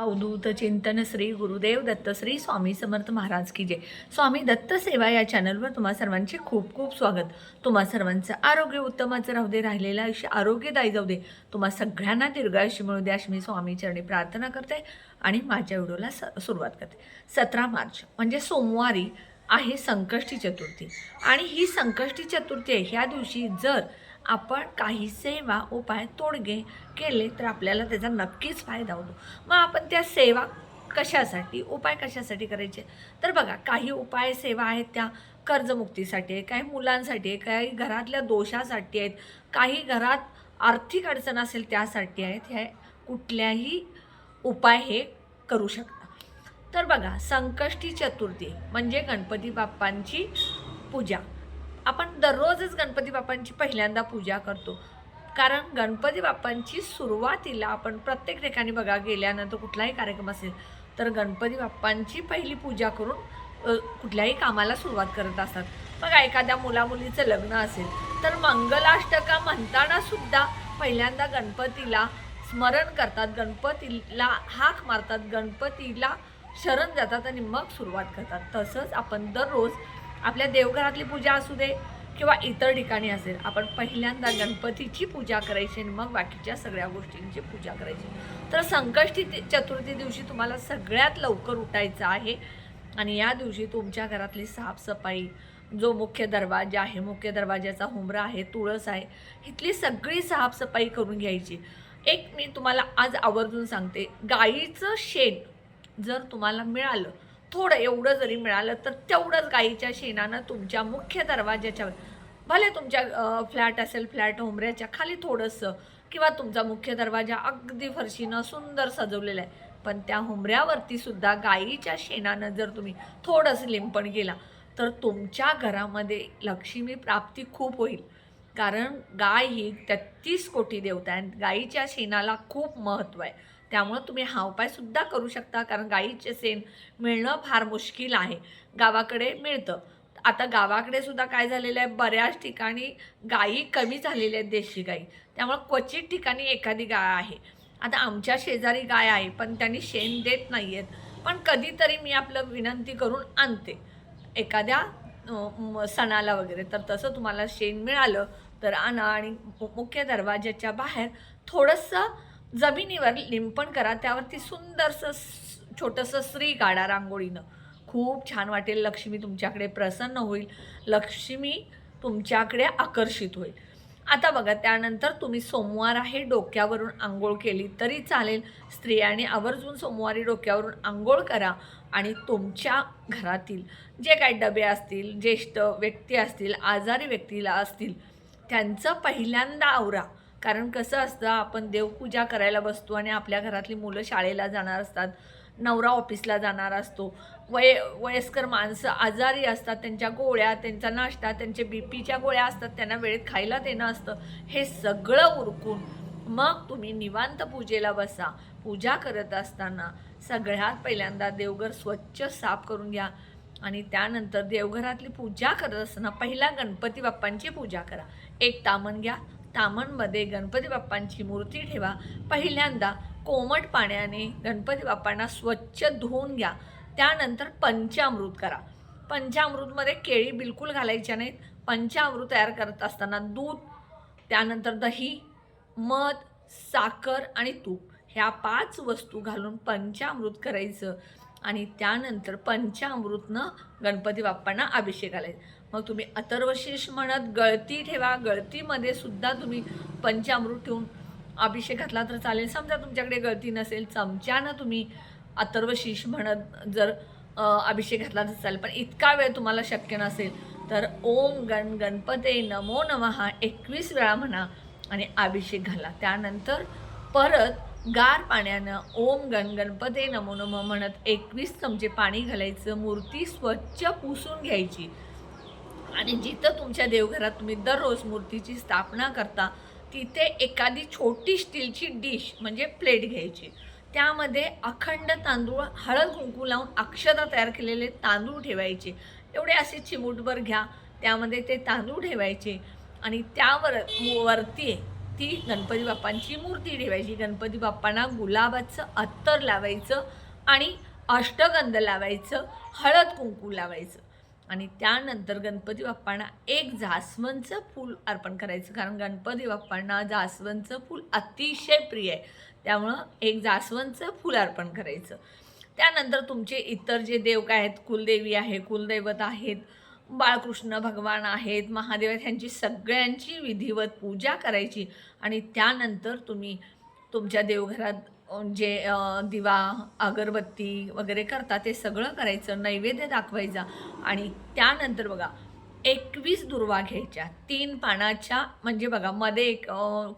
अवधूत चिंतन श्री गुरुदेव दत्त श्री स्वामी समर्थ महाराज की जय. स्वामी दत्त सेवा या चॅनलवर तुम्हा सर्वांचे खूप खूप स्वागत. तुम्हा सर्वांचं आरोग्य उत्तमाचं राहू दे राहिलेलं आयुष्य आरोग्यदायी जाऊ दे. तुम्हा सगळ्यांना दीर्घायुष्य मिळू दे अशी मी स्वामी चरणी प्रार्थना करते आणि माझ्या व्हिडिओला स सुरुवात करते. सतरा मार्च म्हणजे सोमवारी आहे संकष्टी चतुर्थी. आणि ही संकष्टी चतुर्थी आहे. ह्या दिवशी जर आपण काही सेवा उपाय तोडगे केले तर आपल्याला त्याचा नक्कीच फायदा होतो. मग आपण त्या सेवा कशासाठी उपाय कशासाठी करायचे? तर बघा काही उपाय सेवा आहेत त्या. कर्जमुक्तीसाठी आहे काही मुलांसाठी आहे काही घरातल्या दोषासाठी आहेत काही घरात आर्थिक अडचण असेल त्यासाठी आहेत. ह्या कुठल्याही उपाय हे करू शकता. तर बघा संकष्टी चतुर्थी म्हणजे गणपती बाप्पांची पूजा. आपण दररोजच गणपती बाप्पांची पहिल्यांदा पूजा करतो. कारण गणपती बाप्पांची सुरुवातीला आपण प्रत्येक ठिकाणी बघा गेल्यानंतर कुठलाही कार्यक्रम असेल तर गणपती बाप्पांची पहिली पूजा करून कुठल्याही कामाला सुरुवात करत असतात. बघा एखाद्या मुलामुलीचं लग्न असेल तर मंगलाष्टका म्हणताना सुद्धा पहिल्यांदा गणपतीला स्मरण करतात. गणपतीला हाक मारतात गणपतीला शरण जातात आणि मग सुरुवात करतात. तसंच आपण दररोज आपल्या देवघरातली पूजा असू दे किंवा इतर ठिकाणी असेल आपण पहिल्यांदा गणपतीची पूजा करायची आणि मग बाकीच्या सगळ्या गोष्टींची पूजा करायची. तर संकष्टी चतुर्थी दिवशी तुम्हाला सगळ्यात लवकर उठायचं आहे आणि या दिवशी तुमच्या घरातली साफसफाई जो मुख्य दरवाजा आहे मुख्य दरवाजाचा हुमरा आहे तुळस आहे इथली सगळी साफसफाई करून घ्यायची. एक मी तुम्हाला आज आवर्जून सांगते गाईचं शेण जर तुम्हाला मिळालं थोडं एवढं जरी मिळालं तर तेवढंच गाईच्या शेणानं तुमच्या मुख्य दरवाज्याच्या भले तुमच्या फ्लॅट असेल फ्लॅट होमऱ्याच्या खाली थोडंसं किंवा तुमचा मुख्य दरवाजा अगदी फरशीनं सुंदर सजवलेला आहे. पण त्या हुमऱ्यावरती सुद्धा गाईच्या शेणानं जर तुम्ही थोडंसं लिंपण केला तर तुमच्या घरामध्ये लक्ष्मी प्राप्ती खूप होईल. कारण गाय ही तेहतीस कोटी देवता आहे आणि गाईच्या शेणाला खूप महत्त्व आहे. त्यामुळं तुम्ही हा उपायसुद्धा करू शकता कारण गाईचे शेण मिळणं फार मुश्किल आहे. गावाकडे मिळतं. आता गावाकडे सुद्धा काय झालेलं आहे बऱ्याच ठिकाणी गायी कमी झालेल्या आहेत देशी गाई त्यामुळं क्वचित ठिकाणी एखादी गाय आहे. आता आमच्या शेजारी गाय आहे पण त्यांनी शेण देत नाही आहेत पण कधीतरी मी आपलं विनंती करून आणते. एखाद्या सणाला वगैरे तर तसं तुम्हाला शेण मिळालं तर आणा आणि मुख्य दरवाजाच्या बाहेर थोडंसं जमिनीवर लिंपण करा त्यावरती सुंदरसं छोटंसं स्त्री काढा रांगोळीनं. खूप छान वाटेल लक्ष्मी तुमच्याकडे प्रसन्न होईल लक्ष्मी तुमच्याकडे आकर्षित होईल. आता बघा त्यानंतर तुम्ही सोमवार आहे डोक्यावरून आंघोळ केली तरी चालेल. स्त्रियांनी आवर्जून सोमवारी डोक्यावरून आंघोळ करा आणि तुमच्या घरातील जे काही डबे असतील ज्येष्ठ व्यक्ती असतील आजारी व्यक्तीला असतील त्यांचं पहिल्यांदा आवरा. कारण कसं असतं आपण देवपूजा करायला बसतो आणि आपल्या घरातली मुलं शाळेला जाणार असतात नवरा ऑफिसला जाणार असतो वय वयस्कर माणसं आजारी असतात त्यांच्या गोळ्या त्यांचा नाश्ता त्यांचे बी पीच्या गोळ्या असतात त्यांना वेळेत खायला देणं असतं हे सगळं उरकून मग तुम्ही निवांत पूजेला बसा. पूजा करत असताना सगळ्यात पहिल्यांदा देवघर स्वच्छ साफ करून घ्या आणि त्यानंतर देवघरातली पूजा करत असताना पहिला गणपती बाप्पांची पूजा करा. एक तामण घ्या तामणमध्ये गणपती बाप्पांची मूर्ती ठेवा. पहिल्यांदा कोमट पाण्याने गणपती बाप्पांना स्वच्छ धुवून घ्या. त्यानंतर पंचामृत करा. पंचामृतमध्ये केळी बिलकुल घालायच्या नाहीत. पंचामृत तयार करत असताना दूध त्यानंतर दही मध साखर आणि तूप. ह्या पाच वस्तू घालून पंचामृत करायचं. आणि त्यानंतर पंचामृतनं गणपती बाप्पांना अभिषेक घालायचा मग तुम्ही अथर्वशीष म्हणत गळती ठेवा. गळतीमध्ये सुद्धा तुम्ही पंचामृत ठेवून अभिषेक घातला तर चालेल. समजा तुमच्याकडे गळती नसेल चमच्यानं तुम्ही अथर्वशीष म्हणत जर अभिषेक घातला तर चालेल. पण इतका वेळ तुम्हाला शक्य नसेल तर ओम गण गणपते नमो नमः एकवीस वेळा म्हणा आणि अभिषेक घाला. त्यानंतर परत गार पाण्यानं ओम गण गणपते नमो नमः म्हणत एकवीस चमचे पाणी घालायचं. मूर्ती स्वच्छ पुसून घ्यायची. आणि जिथं तुमच्या देवघरात तुम्ही दररोज मूर्तीची स्थापना करता तिथे एखादी छोटी स्टीलची डिश म्हणजे प्लेट घ्यायची. त्यामध्ये अखंड तांदूळ हळद कुंकू लावून अक्षता तयार केलेले तांदूळ ठेवायचे. एवढे असे चिमूटभर घ्या त्यामध्ये ते तांदूळ ठेवायचे आणि त्यावर वरती ती गणपती बाप्पांची मूर्ती ठेवायची. गणपती बाप्पांना गुलाबाचं अत्तर लावायचं आणि अष्टगंध लावायचं हळद कुंकू लावायचं. आणि त्यानंतर गणपती बाप्पांना एक जास्वंदचं फूल अर्पण करायचं. कारण गणपती बाप्पांना जास्वंदचं फूल अतिशय प्रिय आहे. त्यामुळं एक जास्वंदचं फूल अर्पण करायचं. त्यानंतर तुमचे इतर जे देव काय आहेत कुलदेवी आहे कुलदैवत आहेत बाळकृष्ण भगवान आहेत महादेव आहेत ह्यांची सगळ्यांची विधिवत पूजा करायची. आणि त्यानंतर तुम्ही तुमच्या देवघरात जे दिवा अगरबत्ती वगैरे करता ते सगळं करायचं नैवेद्य दाखवायचा. आणि त्यानंतर बघा एकवीस दुर्वा घ्यायच्या. तीन पानाच्या म्हणजे बघा मध्ये एक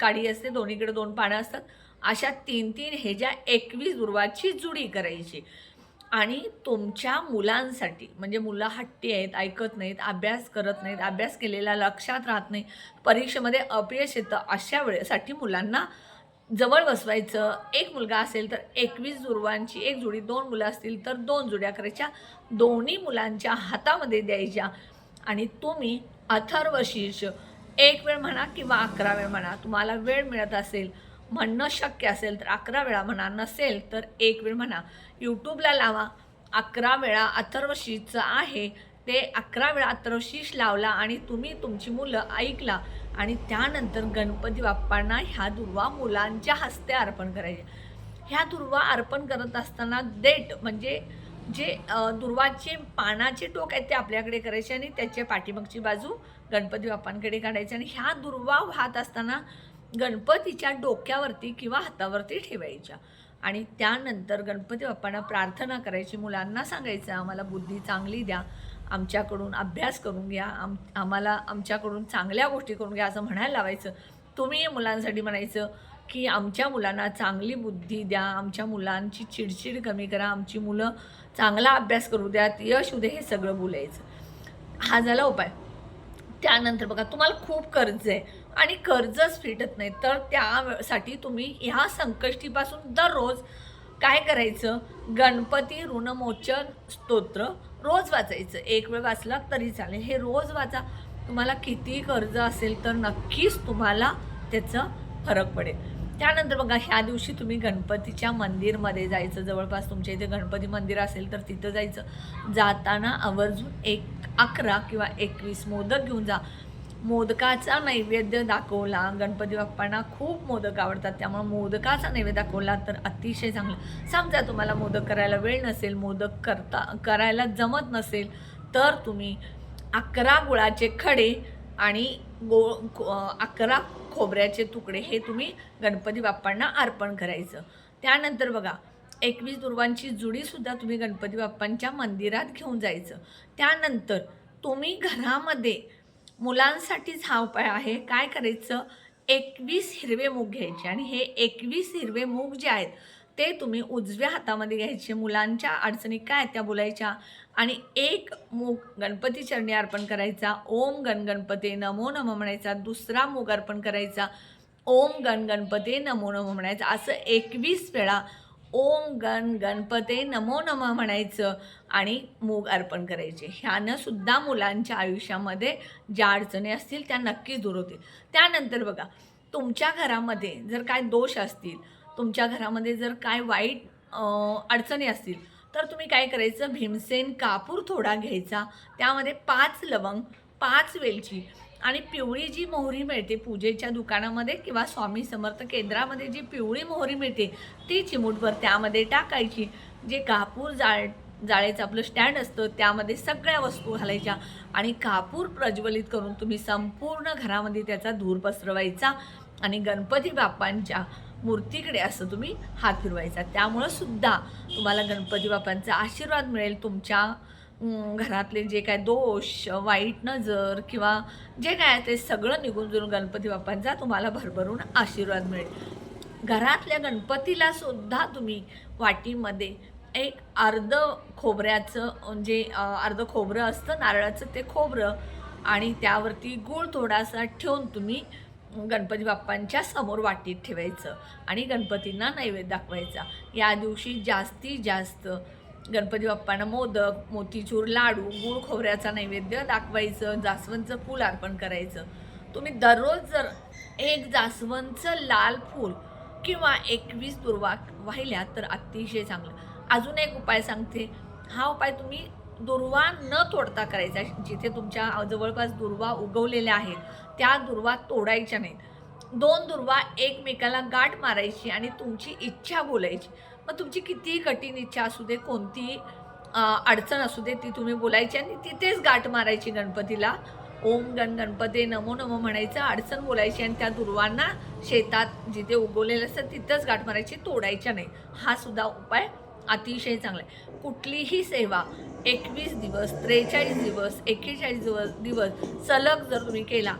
काडी असते दोन्हीकडे दोन पानं असतात. अशा तीन तीन हे ज्या एकवीस दुर्वाची जुडी करायची. आणि तुमच्या मुलांसाठी म्हणजे मुलं हट्टी आहेत ऐकत नाहीत अभ्यास करत नाहीत अभ्यास केलेला लक्षात राहत नाही परीक्षेमध्ये अपयश येतं अशा वेळेसाठी मुलांना जवळ बसवायचं एक मुलगा असेल तर एकवीस जुर्वांची एक जुडी दोन मुलं असतील तर दोन जुड्या करायच्या. दोन्ही मुलांच्या हातामध्ये द्यायच्या. आणि तुम्ही अथर्वशीर्ष एक वेळ म्हणा किंवा अकरा वेळ म्हणा तुम्हाला वेळ मिळत असेल म्हणणं शक्य असेल तर अकरा वेळा म्हणा नसेल तर एक वेळ म्हणा. यूट्यूबला लावा. अकरा वेळा अथर्वशीर्षचं आहे. ते अकरा वेळा अथर्वशीष लावला आणि तुम्ही तुमची मुलं ऐकला. आणि त्यानंतर गणपती बाप्पांना ह्या दुर्वा मुलांच्या हस्ते अर्पण करायचे. ह्या दुर्वा अर्पण करत असताना देठ म्हणजे जे दुर्वाचे पानाचे टोक आहेत ते आपल्याकडे करायचे आणि त्याच्या पाठीमागची बाजू गणपती बाप्पांकडे काढायची आणि ह्या दुर्वा वाहत असताना गणपतीच्या डोक्यावरती किंवा हातावरती ठेवायच्या. आणि त्यानंतर गणपती बाप्पांना प्रार्थना करायची. मुलांना सांगायचं आम्हाला बुद्धी चांगली द्या. आमच्याकडून अभ्यास करून घ्या आम आम्हाला आमच्याकडून चांगल्या गोष्टी करून घ्या असं म्हणायला लावायचं. तुम्ही मुलांसाठी म्हणायचं की आमच्या मुलांना चांगली बुद्धी द्या आमच्या मुलांची चिडचिड कमी करा आमची मुलं चांगला अभ्यास करू द्यात यश उदे हे सगळं बोलायचं. हा झाला उपाय. त्यानंतर बघा तुम्हाला खूप कर्ज आहे आणि कर्जच फिटत नाही तर त्यासाठी तुम्ही ह्या संकष्टीपासून दररोज काय करायचं? गणपती ऋणमोचन स्तोत्र रोज वाचायचं. एक वेळ वाचला तरी चालेल. हे रोज वाचा. तुम्हाला किती कर्ज असेल तर नक्कीच तुम्हाला त्याचं फरक पडेल. त्यानंतर बघा ह्या दिवशी तुम्ही गणपतीच्या मंदिरमध्ये जायचं. जवळपास तुमच्या इथे गणपती मंदिर असेल तर तिथं जायचं. जाताना आवर्जून एक अकरा किंवा एकवीस मोदक घेऊन जा. मोदकाचा नैवेद्य दाखवला. गणपती बाप्पांना खूप मोदक आवडतात. त्यामुळे मोदकाचा नैवेद्य दाखवला तर अतिशय चांगलं. समजा तुम्हाला मोदक करायला वेळ नसेल मोदक करता करायला जमत नसेल तर तुम्ही अकरा गुळाचे खडे आणि गो खो- अकरा खोबऱ्याचे तुकडे हे तुम्ही गणपती बाप्पांना अर्पण करायचं. त्यानंतर बघा एकवीस दुर्वांची जुडीसुद्धा तुम्ही गणपती बाप्पांच्या मंदिरात घेऊन जायचं. त्यानंतर तुम्ही घरामध्ये मुलांसाठीच हा उपाय आहे. काय करायचं? एकवीस हिरवे मूग घ्यायचे आणि हे एकवीस हिरवे मूग जे आहेत ते तुम्ही उजव्या हातामध्ये घ्यायचे. मुलांच्या अडचणी काय आहेत त्या बोलायच्या. आणि एक मूग गणपती चरणी अर्पण करायचा. ओम गण गणपती नमो नम म्हणायचा. दुसरा मूग अर्पण करायचा. ओम गण गणपती नमो नम म्हणायचा. असं एकवीस वेळा ओम गण गणपते नमो नम म्हणायचं आणि मूग अर्पण करायचे. ह्यानं सुद्धा मुलांच्या आयुष्यामध्ये ज्या अडचणी असतील त्या नक्कीच दूर होतील. त्यानंतर बघा तुमच्या घरामध्ये जर काय दोष असतील तुमच्या घरामध्ये जर काय वाईट अडचणी असतील तर तुम्ही काय करायचं? भीमसेन कापूर थोडा घ्यायचा. त्यामध्ये पाच लवंग पाच वेलची आणि पिवळी जी मोहरी मिळते पूजेच्या दुकानामध्ये किंवा स्वामी समर्थ केंद्रामध्ये जी पिवळी मोहरी मिळते ती चिमूटभर त्यामध्ये टाकायची. जे कापूर जाळ जाळेचं आपलं स्टँड असतं त्यामध्ये सगळ्या वस्तू घालायच्या. आणि कापूर प्रज्वलित करून तुम्ही संपूर्ण घरामध्ये त्याचा धूर पसरवायचा आणि गणपती बाप्पांच्या मूर्तीकडे असं तुम्ही हात फिरवायचा. त्यामुळं सुद्धा तुम्हाला गणपती बाप्पांचा आशीर्वाद मिळेल तुमच्या घरातले जे काय दोष वाईट नजर किंवा जे काय ते सगळं निघून जाऊन गणपती बाप्पांचा तुम्हाला भरभरून आशीर्वाद मिळेल. घरातल्या गणपतीला सुद्धा तुम्ही वाटीमध्ये एक अर्ध खोबऱ्याचं म्हणजे अर्ध खोबरं असतं नारळाचं ते खोबरं आणि त्यावरती गूळ थोडासा ठेवून तुम्ही गणपती बाप्पांच्या समोर वाटीत ठेवायचं आणि गणपतींना नैवेद्य दाखवायचा. या दिवशी जास्तीत जास्त गणपती बाप्पांना मोदक मोतीचूर लाडू गूळ खोबऱ्याचा नैवेद्य दाखवायचं जास्वंदचं फूल अर्पण करायचं. तुम्ही दररोज जर एक जास्वंदचं लाल फूल किंवा एकवीस दुर्वा वाहिल्या तर अतिशय चांगलं. अजून एक उपाय सांगते. हा उपाय तुम्ही दुर्वा न तोडता करायचा. जिथे तुमच्या जवळपास दुर्वा उगवलेल्या आहेत त्या दुर्वा तोडायच्या नाहीत. दोन दुर्वा एकमेकाला गाठ मारायची आणि तुमची इच्छा बोलायची. मग तुमची कितीही कठीण इच्छा असू दे कोणतीही अडचण असू दे ती तुम्ही बोलायची आणि तिथेच गाठ मारायची गणपतीला. ओम गण गणपती नमो नमो म्हणायचं अडचण बोलायची आणि त्या दुर्वांना शेतात जिथे उगवलेलं असतं तिथंच गाठ मारायची तोडायच्या नाही. हा सुद्धा उपाय अतिशय चांगला आहे. कुठलीही सेवा एकवीस दिवस त्रेचाळीस दिवस एक्केचाळीस दिवस दिवस सलग जर तुम्ही केला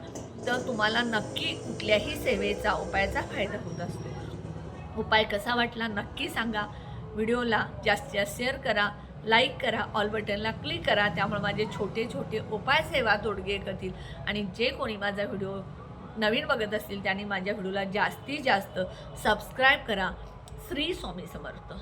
तर तुम्हाला नक्की कुठल्याही सेवेचा उपायाचा फायदा होत असतो. उपाय कसा वाटला नक्की सांगा. व्हिडिओला जास्तीत जास्त शेअर करा लाईक करा ऑल बटनला क्लिक करा. त्यामुळे माझे छोटे छोटे उपाय सेवा तोडगे करतील. आणि जे कोणी माझा व्हिडिओ नवीन बघत असतील त्यांनी माझ्या व्हिडिओला जास्तीत जास्त सबस्क्राईब करा. श्री स्वामी समर्थ.